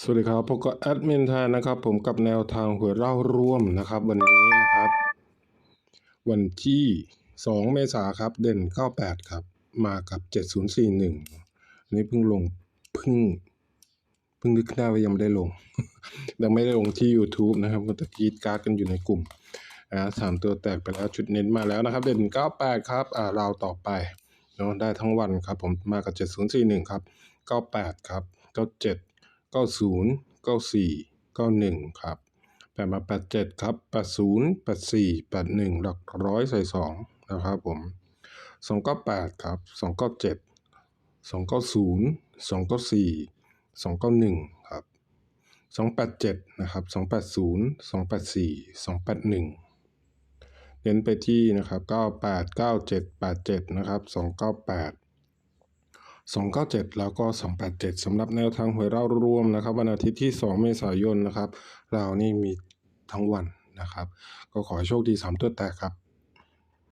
สวัสดีครับพบกับแอดมินแทนนะครับ ผมกับแนวทางหวยเล่าร่วมนะครับ วันนี้นะครับ วันที่ 2 เมษาครับ เด่น 98 ครับ มากับ 7041อันนี้เพิ่งลงเพิ่งเพิ่งนึกได้ว่ายังไม่ได้ลง ยังไม่ได้ลงที่ YouTube นะครับก็ตะกรีดการ์ดกันอยู่ในกลุ่มอ่าสามตัวแตกไปแล้วชุดเน้นมาแล้วนะครับ เด่น 98 ครับอ่าราต่อไปเนาะได้ทั้งวันครับ ผมมากับ 7041 ครับ 98 ครับ 97 90 94 91 ครับแปดมา87ครับ80 84 81หลักร้อยใส่2นะครับผม298ครับ297 290 294 291ครับ287นะครับ280 284 281เน้นไปที่นะครับ98 97 87นะครับ298 297 แล้วก็ 287สำหรับแนวทางหวยเล่ารวมนะครับวันอาทิตย์ที่ 2 เมษายนนะครับ เรานี่มีทั้งวันนะครับ ก็ขอให้โชคดี 3 ตัวแตกครับ